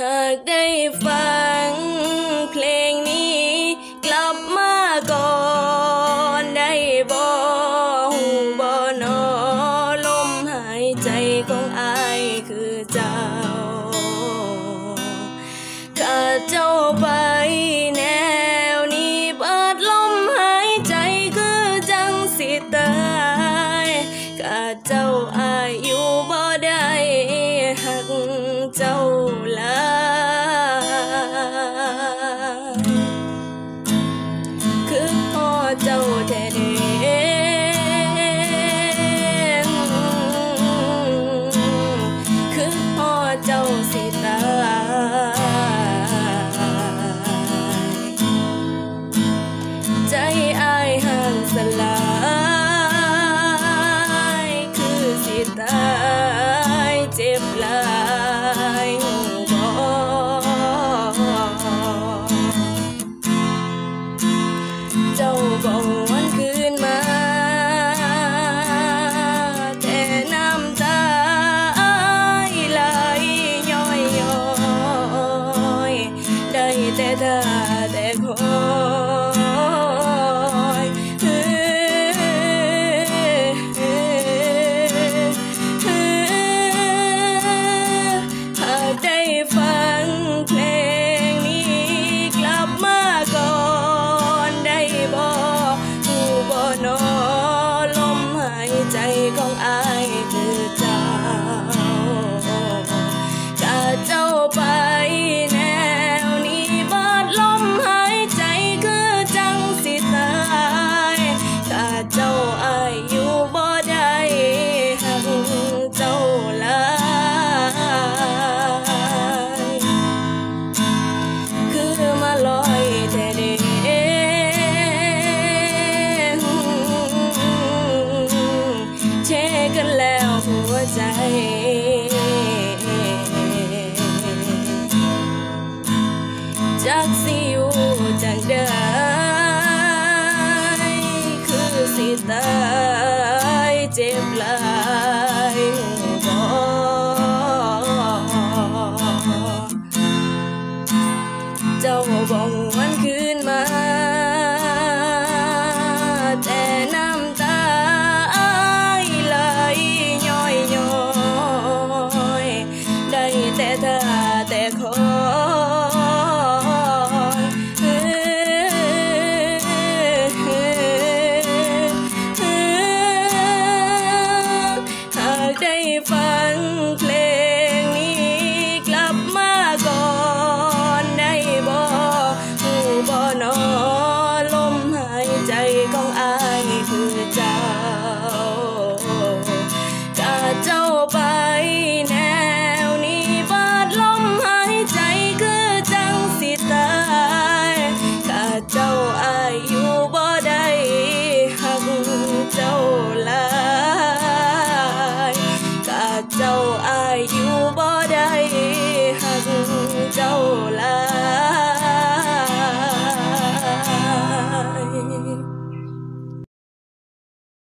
หากได้ฟังเพลงนี้กลับมาก่อนได้บ่หูบ่นอลมหายใจของอายคือเจ้า 的。 กันแล้วหัวใจจากสิอยู่จากเดิคือสิตายเจ็บลายบอเจ้าบอก たってこ So. Uh,